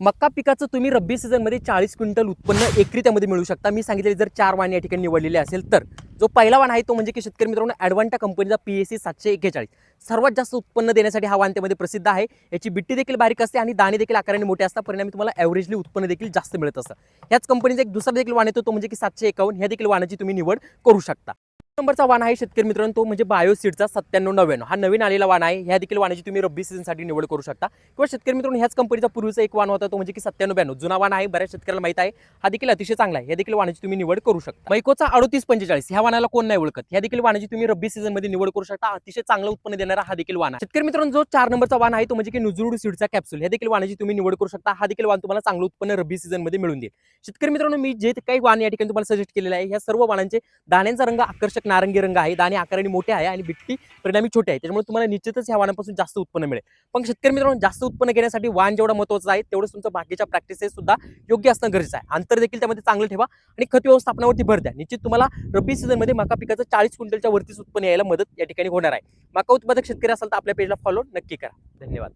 मक्का पिकाचं तुम्ही रब्बी सीझनमध्ये चाळीस क्विंटल उत्पन्न एकरी त्यामध्ये मिळू शकता. मी सांगितले जर चार वाण या ठिकाणी निवडलेले असेल तर. जो पहिला वाण आहे तो म्हणजे की शेतकरी मित्रांनो ॲडवांटा कंपनीचा पी एस सी सातशे एक्केचाळीस. सर्वात जास्त उत्पन्न देण्यासाठी हा वाण त्यामध्ये प्रसिद्ध आहे. याची बिट्टी देखील बारीक असते आणि दाणे देखील आकाराने मोठे असतात. परिणामी तुम्हाला ॲव्हरेजली उत्पन्न देखील जास्त मिळत असतं. ह्याच कंपनीचा एक दुसरा देखील वाण येतो तो म्हणजे की सातशे एकावन्न. ह्या देखील वाणाची तुम्ही निवड करू शकता. नंबरचा वाण आहे शेतकरी मित्रांनो तो म्हणजे बायोसीडचा सत्त्याण्णव नव्याण्णव. हा नवीन आलेला वाण आहे. ह्या देखील वाणाची तुम्ही रब्बी सीझनसाठी निवड करू शकता. किंवा शेतकरी मित्रांनो ह्याच कंपनीचा पूर्वीचा एक वाण होता तो म्हणजे की सत्त्याण्णव ब्याण्णव. जुना वाण आहे बऱ्याच शेतकऱ्याला माहीत आहे. हा देखील अतिशय चांगला आहे. या देखील वाणाची तुम्ही निवड करू शकता. मैकोचा अडतीस पंचेचाळीस. ह्या वाणाला कोण नाही ओळखत? ह्या देखील वाणाची तुम्ही रब्बी सीझनमध्ये निवड करू शकता. अतिशय चांगलं उत्पन्न देणारा हा देखील वाण आहे. शेतकरी मित्रांनो जो चार नंबरचा वाण आहे तो म्हणजे की नुजुरुड सीडचा कॅप्सूल ह्या देखील वाणाची तुम्ही निवड करू शकता. हा देखील वाण तुम्हाला चांगलं उत्पन्न रब्बी सीझनमध्ये मिळून देईल. शेतकरी मित्रांनो मी जे काही वाण या ठिकाणी तुम्हाला सजेस्ट केलेलं आहे ह्या सर्व वाणांचे दाण्यांचा रंग आकर्षक नारंगी रंग आहे दाणे आकाराने मोठे आहे आणि बिट्टी परिणामी छोटे आहे. त्याच्यामुळे तुम्हाला निश्चितच ह्या वाणापासून जास्त उत्पन्न मिळेल. पण शेतकरी मित्रांनो जास्त उत्पन्न घेण्यासाठी वाण जेवढा महत्वाचं आहे तेवढंच तुमचं बाकीच्या प्रॅक्टिसेस सुद्धा योग्य असणं गरजेचं आहे. अंतर देखील त्यामध्ये चांगलं ठेवा आणि खत व्यवस्थापनावरती भर द्या. निश्चित तुम्हाला रब्बी सीझनमध्ये मका पिकाचं चाळीस क्विंटलच्या वरतीच उत्पन्न यायला मदत या ठिकाणी होणार आहे. मका उत्पादक शेतकरी असाल तर आपल्या पेजला फॉलो नक्की करा. धन्यवाद.